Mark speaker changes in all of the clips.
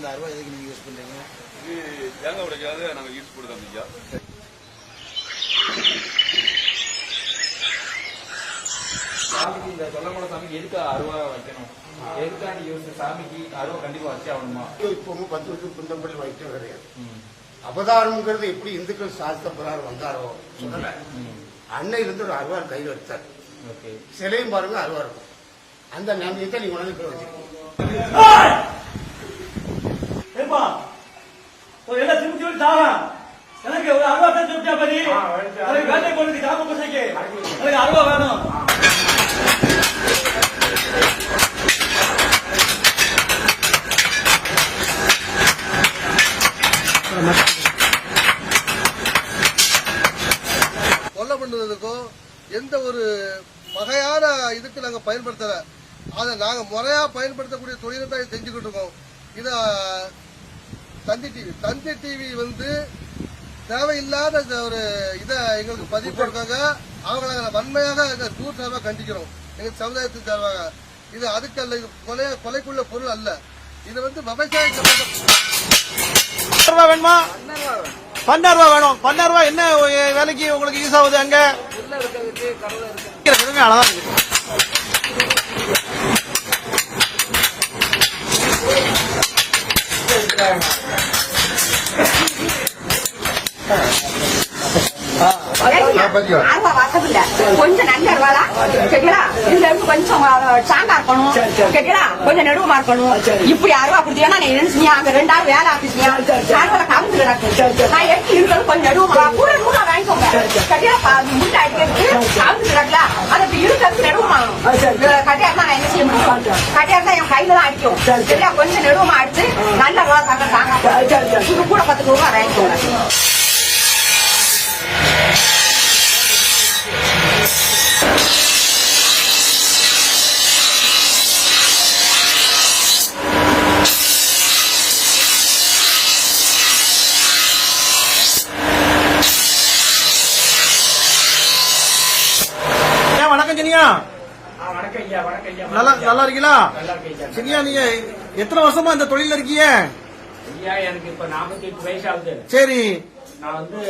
Speaker 1: இந்த அருவா எதுக்கு நீங்க யூஸ் பண்றீங்க?
Speaker 2: இது தேங்காய் உடைக்காத நாங்கள் யூஸ் பண்ணுறோம் ஐயா.
Speaker 3: சாமிக்கு இந்த சொல்லக்கூட சாமிக்கு எதுக்கு அருவா வைக்கணும்? எதுக்காண்டி யூஸ் சாமிக்கு அருவா கண்டிப்பா வச்சே ஆகணுமா?
Speaker 4: இப்பவும் பத்து வருஷம் குந்தம்பள்ளி வைக்க கிடையாது. அவதாரம்ங்கிறது எப்படி இந்துக்கள் சாஸ்திர பிரகாரம் வந்தாரோ சொல்லல. அன்னை இருந்து ஒரு அருவார் கையில் எடுத்தார்.
Speaker 3: ஓகே.
Speaker 4: சிலையும் பாருங்க அருவா இருக்கும். அந்த நம்பிக்கை நீங்க உணர்ந்து வச்சிருக்கீங்க
Speaker 5: ஏப்பா ஒரு எல்லாம் திரும்பி திரும்பி தாவா எனக்கு ஒரு அருவா தான் திருப்தியா பதி எனக்கு வேட்டை போனது காம பசைக்கு எனக்கு அருவா வேணும்
Speaker 6: கொலை பண்ணுறதுக்கோ எந்த ஒரு வகையான இதுக்கு நாங்க பயன்படுத்தல. அதை நாங்க முறையா பயன்படுத்தக்கூடிய தொழிலை தான் இது செஞ்சுக்கிட்டு இருக்கோம். இத தந்தி டிவி தந்தி டிவி வந்து தேவையில்லாத இந்த ஒரு இதை எங்களுக்கு பதிவு கொடுக்காங்க அவங்களை நாங்கள் வன்மையாக இந்த டூர் சார்பாக கண்டிக்கிறோம். எங்க சமுதாயத்துக்கு சார்பாக. இது அதுக்கல்ல இது கொலை கொலைக்குள்ள பொருள் அல்ல. இது வந்து விவசாய சம்பந்த
Speaker 1: ரூபா வேணுமா பன்னெண்டு ரூபா வேணும் பன்னெண்டு ரூபா என்ன வேலைக்கு உங்களுக்கு யூஸ் ஆகுது அங்க அழகா இருக்கு
Speaker 7: அருவா வசதில்ல கொஞ்சம் நல்ல அருவாளா கேட்டீங்களா இதுல இருந்து கொஞ்சம் சாங்கா இருக்கணும் கேட்டீங்களா கொஞ்சம் நெடுவமா இருக்கணும் இப்படி அருவா கொடுத்தீங்கன்னா நீ நினைச்சீங்க அங்க ரெண்டு ஆள் வேலை கவுந்து கிடக்கு நான் எடுத்து இருக்கிறது கொஞ்சம் நெடுவமா கூட நூலா வாங்கிக்கோங்க கேட்டீங்களா முட்டை அடிக்கிறதுக்கு கவுந்து கிடக்கல அதை இப்படி இருக்கிறதுக்கு நெடுவமா கட்டியா நான் என்ன செய்ய முடியும் கட்டியா என் கையில தான் அடிக்கும் சரியா கொஞ்சம் நெடுவமா அடிச்சு நல்ல அருவா தாங்க தாங்க கூட பத்து ரூபா வாங்கிக்கோங்க
Speaker 1: நல்லா நல்லா இருக்கீங்களா? சரியா நீங்க எத்தனை வருஷமா இந்த தொழில இருக்கீங்க?
Speaker 5: எனக்கு இப்ப நாற்பத்தி எட்டு வயசு ஆகுது.
Speaker 1: சரி.
Speaker 5: நான் வந்து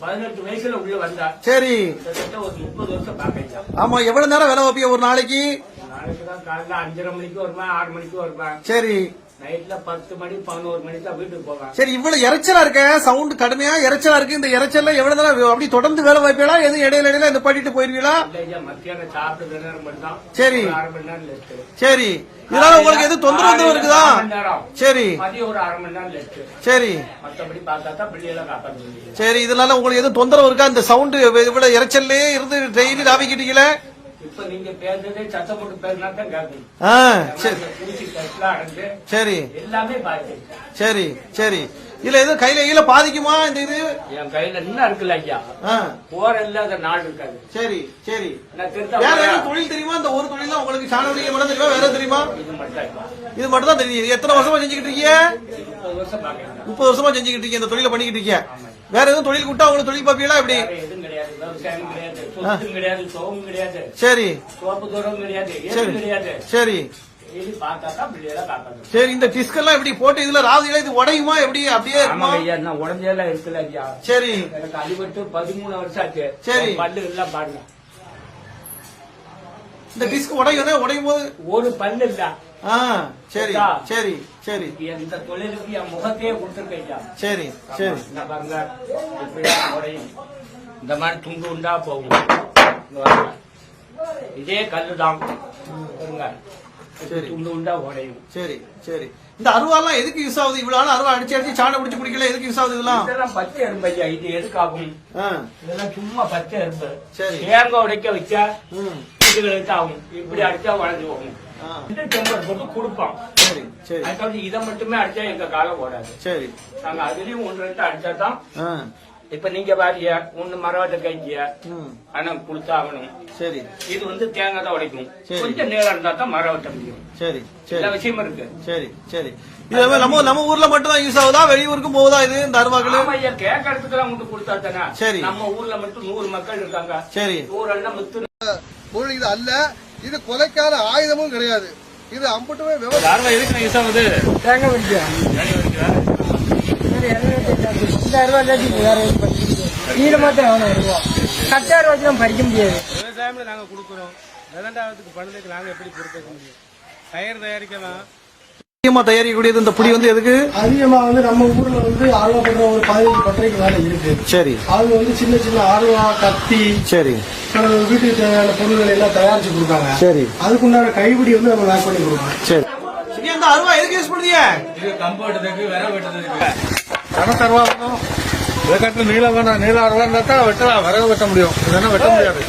Speaker 5: பதினெட்டு வயசுல உள்ள வந்தேன்
Speaker 1: சரி.
Speaker 5: ஒரு முப்பது வருஷம் பாக்கையா
Speaker 1: ஆமா எவ்வளவு நேரம் வேலை வைப்பீங்க ஒரு நாளைக்கு?
Speaker 5: நாளைக்கு தான் காலைல அஞ்சரை மணிக்கு வருவேன் ஆறு மணிக்கு வருவேன்.
Speaker 1: சரி.
Speaker 5: நைட்ல பத்து மணி பதினோரு மணி தான் வீட்டுக்கு போவேன்
Speaker 1: சரி இவ்வளவு இறைச்சலா இருக்க? சவுண்ட் கடுமையா இறைச்சலா இருக்கு. இந்த இறைச்சல்ல எவ்வளவு நேரம் அப்படி தொடர்ந்து வேலை வைப்பீங்களா எதுவும் இடையில இடையில இந்த பண்ணிட்டு போயிருவீங்களா?
Speaker 5: இல்ல ஐயா மத்தியானம் சாப்பிட்டு நேரம் மட்டும் தான்
Speaker 1: சரி.
Speaker 5: ஒரு அரை மணி நேரம் லெஸ்ட்
Speaker 1: சரி. இதனால உங்களுக்கு எதுவும் தொந்தரவு இருக்குதா? சரி.
Speaker 5: மதியம் ஒரு அரை மணி நேரம் லெஸ்ட்
Speaker 1: சரி.
Speaker 5: மத்தபடி பார்த்தா தான் பிள்ளைகளை காப்பாற்ற முடியும்.
Speaker 1: சரி இதனால உங்களுக்கு எதுவும் தொந்தரவு இருக்கா? இந்த சவுண்ட் இவ்வளவு இறைச்சல்லே இருந்து டெய்லி ராவிக்கிட்டீங்களே
Speaker 5: இப்ப நீங்க பேசுறதே சத்தம் போட்டு பேசினா தான் கேட்கும்
Speaker 1: ஆ சரி.
Speaker 5: எல்லாமே
Speaker 1: சரி சரி. எதுவும் கையில கையில பாதிக்குமா இந்த இது?
Speaker 5: என் கையில இன்னும் இருக்குல்ல ஐயா.
Speaker 1: ஆ,
Speaker 5: போற இல்லாத நாள் இருக்காது.
Speaker 1: சரி சரி. வேற தொழில் தெரியுமா? இந்த ஒரு தொழில் உங்களுக்கு சாணவடிக்க மட்டும் தெரியுமா? வேற தெரியுமா?
Speaker 5: இது மட்டும்.
Speaker 1: இது மட்டும் தான் தெரியும் எத்தனை வருஷமா செஞ்சுக்கிட்டு இருக்கீங்க?
Speaker 5: முப்பது வருஷம்
Speaker 1: செஞ்சுக்கிட்டு இருக்கீங்க. இந்த தொழிலை பண்ணிக்கிட்டு இருக்கீங்க. வேற எதுவும் தொழில் விட்டா உங்களுக்கு தொழில் பார்ப்பீங்களா எப்படி?
Speaker 5: கிடையாது விவசாயம் கிடையாது சொத்தும் கிடையாது சோகம் கிடையாது
Speaker 1: சரி.
Speaker 5: சோப்பு தூரம் கிடையாது
Speaker 1: சரி.
Speaker 5: எதுவும் கிடையாது.
Speaker 1: சரி.
Speaker 5: இது பார்த்தா தான் பிள்ளைகளை காப்பாற்று
Speaker 1: சரி இந்த டிஸ்க் எல்லாம் எப்படி போட்டு இதுல இது உடையுமா? எப்படி அப்படியே
Speaker 5: ஐயா நான் உடஞ்செல்லாம் இருக்குல்ல ஐயா.
Speaker 1: சரி.
Speaker 5: எனக்கு அடிபட்டு பதிமூணு வருஷம் ஆச்சு.
Speaker 1: சரி.
Speaker 5: பல்லு எல்லாம் பாருங்க.
Speaker 1: இந்த டிஸ்க் உடையும் உடையும் போது
Speaker 5: ஒரு பல்லு இல்ல.
Speaker 1: சரி சரி சரி.
Speaker 5: இந்த தொழிலுக்கு என் முகத்தையே கொடுத்துருக்கேன்
Speaker 1: சரி சரி.
Speaker 5: பாருங்க. உடையும். இந்த மாதிரி துண்டு உண்டா போகும். இதே கல்லு தான். துண்டு உண்டா உடையும்.
Speaker 1: சரி சரி. இந்த அருவாலாம் எதுக்கு யூஸ் ஆகுது? இவ்வளவு நாள் அருவா அடிச்சு அடிச்சு சாணம் பிடிச்சு குடிக்கல. எதுக்கு யூஸ் ஆகுது இதெல்லாம்?
Speaker 5: இதெல்லாம் பச்சை எறும்பு ஐயா. இது எதுக்காகும்?
Speaker 1: ஆ,
Speaker 5: இதெல்லாம் சும்மா பச்சை எறும்பு.
Speaker 1: சரி.
Speaker 5: தேங்காய் உடைக்க வச்சா இதுகளுக்கு ஆகும். இப்படி அடிச்சா வளைஞ்சு போகும். டெம்பர் போட்டு கொடுப்போம்
Speaker 1: சரி சரி.
Speaker 5: அதுக்காக இதை மட்டுமே அடிச்சா எங்க காலம் ஓடாது.
Speaker 1: சரி.
Speaker 5: நாங்க அதுலயும் ஒன்று ரெண்டு அடிச்சா தான் இப்ப நீங்க பாருங்க ஒண்ணு மரவட்ட கைங்க
Speaker 1: ம்,
Speaker 5: ஆனா கொடுத்தாகணும்.
Speaker 1: சரி.
Speaker 5: இது வந்து தேங்காய் தான் உடைக்கும்.
Speaker 1: சரி.
Speaker 5: கொஞ்சம் நேரம் இருந்தா தான் மரம் வெட்ட முடியும்.
Speaker 1: சரி
Speaker 5: எல்லா
Speaker 1: சரி
Speaker 5: விஷயமும் இருக்கு.
Speaker 1: சரி சரி. இது நம்ம- நம்ம ஊர்ல மட்டும் தான் யூஸ் ஆகுதா? வெளியூருக்கும் போகுதா இது? இந்த அருவாக்கள்
Speaker 5: ஐயா கேட்கறதுக்கெல்லாம் கொண்டு கொடுத்தா தானே?
Speaker 1: சரி.
Speaker 5: நம்ம ஊர்ல மட்டும் நூறு மக்கள் இருக்காங்க.
Speaker 1: சரி.
Speaker 5: நூறு எல்லாம்
Speaker 6: பொருள் இது அல்ல இது கொலைக்கான ஆயுதமும் கிடையாது. இது அம்புட்டுமே விவசாயம்.
Speaker 2: எதுக்கு யூஸ் ஆகுது?
Speaker 8: தேங்காய் வடிக்கா? இந்த அருவா இல்லாட்டி வேற எதுவும் படிக்க முடியாது ஈரமா தான் ஆகணும் அருவா கட்ட அருவா வச்சு நம்ம படிக்க முடியாது
Speaker 9: விவசாயம்ல நாங்க கொடுக்குறோம் விதண்டாவதுக்கு பணத்துக்கு நாங்க எப்படி பொறுப்பேற்க முடியும் டயர் தயாரிக்கலாம்
Speaker 1: அதிகமா தயாரிக்கக்கூடியது இந்த புடி வந்து எதுக்கு
Speaker 8: அதிகமா வந்து நம்ம ஊர்ல வந்து அருவா பண்ற ஒரு பதினஞ்சு பட்டறைக்கு வேலை இருக்கு
Speaker 1: சரி
Speaker 8: அது வந்து சின்ன சின்ன அருவா கத்தி
Speaker 1: சரி
Speaker 8: வீட்டுக்கு தேவையான பொருட்கள் எல்லாம் தயாரிச்சு கொடுத்தாங்க
Speaker 1: சரி
Speaker 8: அதுக்குண்டான கைப்பிடி வந்து நம்ம பேக் பண்ணி கொடுப்போம்
Speaker 1: சரி இந்த அருவா எதுக்கு யூஸ் பண்ணுறீங்க
Speaker 3: இது கம்பு வெட்டுறதுக்கு விறகு வெட்டுறதுக்கு
Speaker 6: அருவா வேணும் விளக்கட்டு நீளம் வேணும் நீளம் அருவா இருந்தா தான் வெட்டலாம். விறகு வெட்ட முடியும். இல்லைன்னா வெட்ட முடியாது.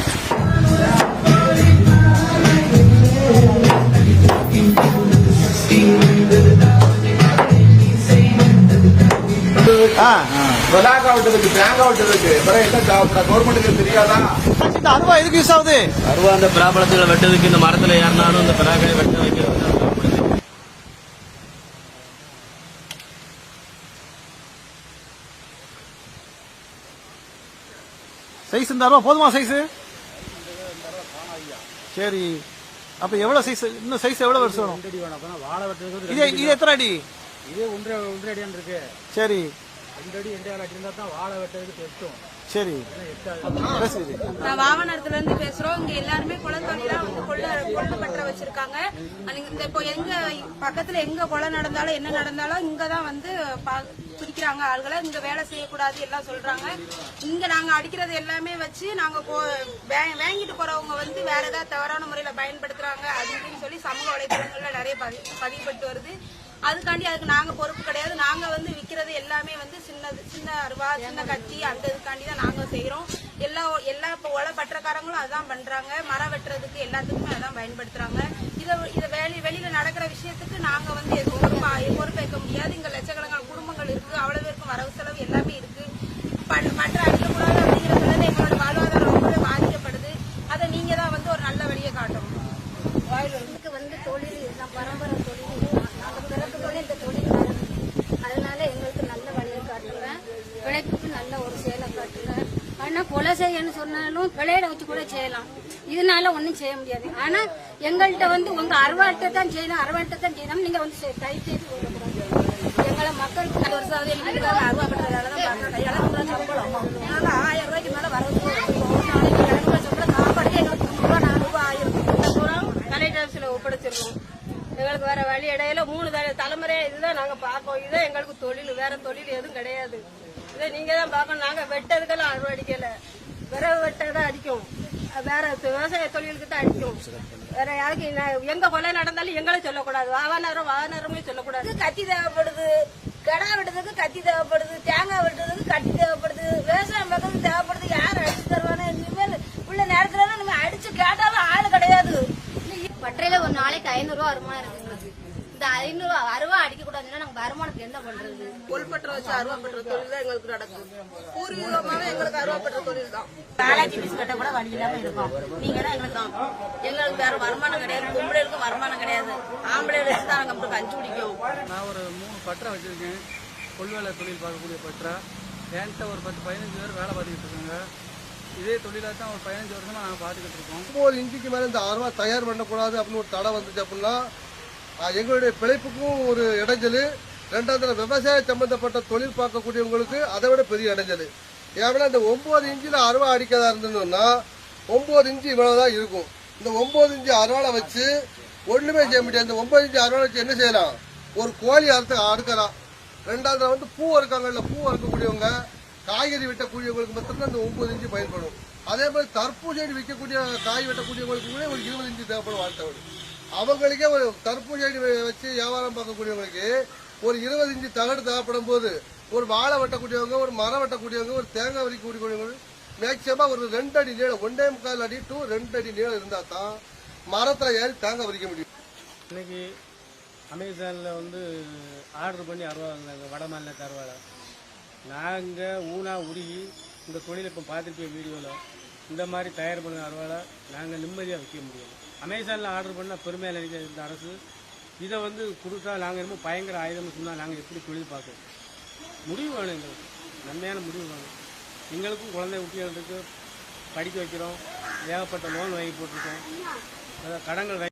Speaker 4: பலாக்கா விட்டதுக்கு தேங்காய் விட்டதுக்கு கவர்மெண்ட்டுக்கு தெரியாதா?
Speaker 1: இந்த அருவா எதுக்கு யூஸ் ஆகுது?
Speaker 10: அருவா அந்த பிராபலத்துல வெட்டதுக்கு இந்த மரத்துல ஏறினாலும் இந்த பிராகாயை வெட்ட வைக்கிறது
Speaker 1: சைஸ் இந்த அருவா போதுமா சைஸ் சரி. அப்ப எவ்வளவு சைஸ் இன்னும் சைஸ் எவ்வளவு வருஷம் வேணும்?
Speaker 9: அடி வேணும். வாழை வெட்டுறதுக்கு
Speaker 1: இது இது எத்தனை அடி?
Speaker 9: இதே ஒன்றரை ஒன்றரை அடியான் இருக்கு.
Speaker 1: சரி.
Speaker 9: ரெண்டு அடி ரெண்டு அடி இருந்தா தான் வாழை வெட்டுறதுக்கு எட்டும்
Speaker 1: சரி.
Speaker 11: நான் வாகனத்துல இருந்து பேசுறோம். இங்க எல்லாருமே குளத்தொழிலா வந்து கொள்ள கொள்ள பற்ற வச்சிருக்காங்க. அது இந்த இப்போ எங்க பக்கத்துல எங்க கொலை நடந்தாலும் என்ன நடந்தாலும் இங்கதான் வந்து பா- பிடிக்கிறாங்க ஆள்களை. இங்க வேலை செய்யக்கூடாது எல்லாம் சொல்றாங்க. இங்க நாங்க அடிக்கிறது எல்லாமே வச்சு நாங்க போ- வே- வாங்கிட்டு போறவங்க வந்து வேற ஏதாவது தவறான முறையில பயன்படுத்துறாங்க அது சொல்லி சமூக வலைதளங்கள்ல நிறைய பதிவுபட்டு வருது. அதுக்காண்டி அதுக்கு நாங்க பொறுப்பு கிடையாது. நாங்க வந்து விக்கிறது எல்லாமே வந்து சின்னது. சின்ன அருவா சின்ன கத்தி அந்த இதுக்காண்டி தான் நாங்க செய்யறோம் எல்லா எல்லா இப்போ ஒலை பற்றக்காரங்களும் அதான் பண்றாங்க. மரம் வெட்டுறதுக்கு எல்லாத்துக்குமே அதான் பயன்படுத்துறாங்க. இதை இதை வெளி வெளியில நடக்கிற விஷயத்துக்கு நாங்க வந்து எதுவும் பொறுப்பேற்க முடியாது. இங்க லட்சக்கணக்கான குடும்பங்கள் இருக்கு அவ்வளவு பேருக்கும் வரவு செலவு எல்லாமே இருக்கு ப- பற்ற அடிக்கக்கூடாது அப்படிங்கிறதுல எங்களோட வாழ்வாதாரம் ரொம்பவே பாதிக்கப்படுது அதை நீங்க தான் வந்து ஒரு நல்ல வழியை காட்டணும்
Speaker 12: எனக்கு வந்து தொழில் இதுதான் பரம்பரை தொழில் இதுதான் நாங்கள் பிறப்பு தொழில் இந்த தொழில் வரும் அதனால எங்களுக்கு நல்ல வழியை காட்டுவேன் பிழைப்புக்கு நல்ல ஒரு செயலை காட்டுவேன் ஆனால் கொலை செய்யன்னு சொன்னாலும் விளையாட வச்சு கூட செய்யலாம் இதனால ஒன்றும் செய்ய முடியாது. ஆனால் எங்கள்கிட்ட வந்து உங்கள் அறுவாட்டை தான் செய்யணும் அறுவாட்டை தான் செய்யணும். நீங்கள் வந்து செய்- தயவு செய்து எங்களை மக்களுக்கு
Speaker 11: ஒரு வருஷம் ஆகுது எனக்கு இதுக்காக தான் பார்க்கறேன் இளநூறு சம்பளம் அதனால ஆயிரம் ரூபாய்க்கு மேல வரது ஒரு சாப்பாடு எங்களுக்கு நூறு ரூபா ஆயிரம். இந்த பூரா கலெக்டர் எங்களுக்கு வேற வழி இடையில மூணு தலை- தலைமுறையா இதுதான் நாங்க பார்ப்போம் இதுதான் எங்களுக்கு தொழில் வேற தொழில் எதுவும் கிடையாது. இதை நீங்க தான் பார்க்கணும். நாங்க வெட்டதுக்கெல்லாம் அறுவை அடிக்கல விறகு வெட்டதான் அடிக்கும். வேற விவசாய தொழிலுக்கு தான் அடிக்கும். வேற யாருக்கு எங்க கொலை நடந்தாலும் எங்களை சொல்லக்கூடாது. வாகனம் வாகனமே சொல்லக்கூடாது. கத்தி தேவைப்படுது? கடா வெட்டுறதுக்கு கத்தி தேவைப்படுது. தேங்காய் வெட்டுறதுக்கு கத்தி தேவைப்படுது. விவசாயம் பக்கத்துக்கு தேவைப்படுது. யார் அடிச்சு தருவானே இனிமேல் உள்ள நேரத்துல நம்ம அடிச்சு கேட்டாலும் ஆள் கிடையாது.
Speaker 12: பட்டறையில ஒரு நாளைக்கு ஐநூறுரூவா வருமானம் இருக்கு எங்களுக்கு. இந்த ஐநூறு அறுவா அடிக்க கூடாதுன்னா நாங்கள் வருமானத்துக்கு என்ன பண்றது?
Speaker 11: கொல்பற்ற வச்சு அருவாப்பற்ற தொழில் தான் எங்களுக்கு நடக்கும். பூர்வீகமாவே எங்களுக்கு அருவாப்பற்ற தொழில் தான். காலேஜ் ஃபீஸ் கட்ட கூட வழி இல்லாம இருக்கும். நீங்க தான் எங்களுக்கு எங்களுக்கு வேற வருமானம் கிடையாது. பொம்பளைகளுக்கும் வருமானம் கிடையாது. ஆம்பளை வச்சு தான் நாங்க அப்படி கஞ்சி குடிக்கும்.
Speaker 9: நான் ஒரு மூணு பட்டறை வச்சிருக்கேன். கொள்வேலை தொழில் பார்க்கக்கூடிய பட்டறை. என்கிட்ட ஒரு பத்து பதினஞ்சு பேர் வேலை பார்த்துக்கிட்டு இருக்காங்க. இதே தொழிலாக தான் ஒரு பதினஞ்சு வருஷமா நாங்கள் பார்த்துக்கிட்டு இருக்கோம்.
Speaker 6: ஒன்பது இன்ச்சுக்கு மேல இந்த அருவா தயார் பண்ணக்கூடாது அப்படின்னு ஒரு தடை வந்துச்சு அப்படின்னா எங்களுடைய பிழைப்புக்கும் ஒரு இடைஞ்சல். ரெண்டாவது விவசாய சம்பந்தப்பட்ட தொழில் பார்க்கக்கூடியவங்களுக்கு அதை விட பெரிய இடைஞ்சல். ஏன்னா இந்த ஒம்பது இன்ச்சில் அருவா அடிக்கதா இருந்ததுன்னா ஒம்பது இன்ச்சு இவ்வளவுதான் இருக்கும். இந்த ஒம்பது இன்ச்சு அருவாளை வச்சு ஒன்றுமே செய்ய முடியாது. இந்த ஒம்பது இன்ச்சு அருவாளை வச்சு என்ன செய்யலாம்? ஒரு கோழி அறுத்து அறுக்கலாம். ரெண்டாவது வந்து பூ அறுக்காங்கல்ல பூ அறுக்கக்கூடியவங்க காய்கறி வெட்டக்கூடியவங்களுக்கு மட்டும்தான் இந்த ஒம்பது இன்ச்சு பயன்படும். அதே மாதிரி தர்பூசணி விற்கக்கூடிய காய் வெட்டக்கூடியவங்களுக்கு கூட ஒரு இருபது இன்ச்சு தேவைப்படும் வாழ்த்தவர் அவங்களுக்கே ஒரு தர்பூசணி வச்சு வியாபாரம் பார்க்கக்கூடியவங்களுக்கு ஒரு இருபது இன்ச்சு தகடு தேவைப்படும் போது ஒரு வாழை வெட்டக்கூடியவங்க ஒரு மரம் வெட்டக்கூடியவங்க ஒரு தேங்காய் வரிக்கக்கூடியவங்க மேக்சிமம் ஒரு ரெண்டு அடி நீளம் ஒன்றே முக்கால் அடி டு ரெண்டு அடி நீளம் இருந்தால் தான் மரத்தில் ஏறி தேங்காய் வரிக்க முடியும்.
Speaker 9: இன்னைக்கு அமேசானில் வந்து ஆர்டர் பண்ணி அருவா வட மாநிலத்து அருவாலை நாங்கள் ஊனா உருகி இந்த தொழிலை இப்போ பார்த்துருப்போம் வீடியோவில் இந்த மாதிரி தயார் பண்ண அருவாலை நாங்கள் நிம்மதியாக விற்க முடியும் அமேசானில் ஆர்டர் பண்ணால் பெருமையாக நினைக்கிற இந்த அரசு இதை வந்து கொடுத்தா நாங்கள் ரொம்ப பயங்கர ஆயுதம்னு சொன்னால் நாங்கள் எப்படி தொழில் பார்க்குறோம் முடிவு வேணும் எங்களுக்கு நன்மையான முடிவு வேணும் எங்களுக்கும் குழந்தை குட்டிகள் படிக்க வைக்கிறோம் ஏகப்பட்ட லோன் வாங்கி போட்டிருக்கோம். அதாவது கடன்கள்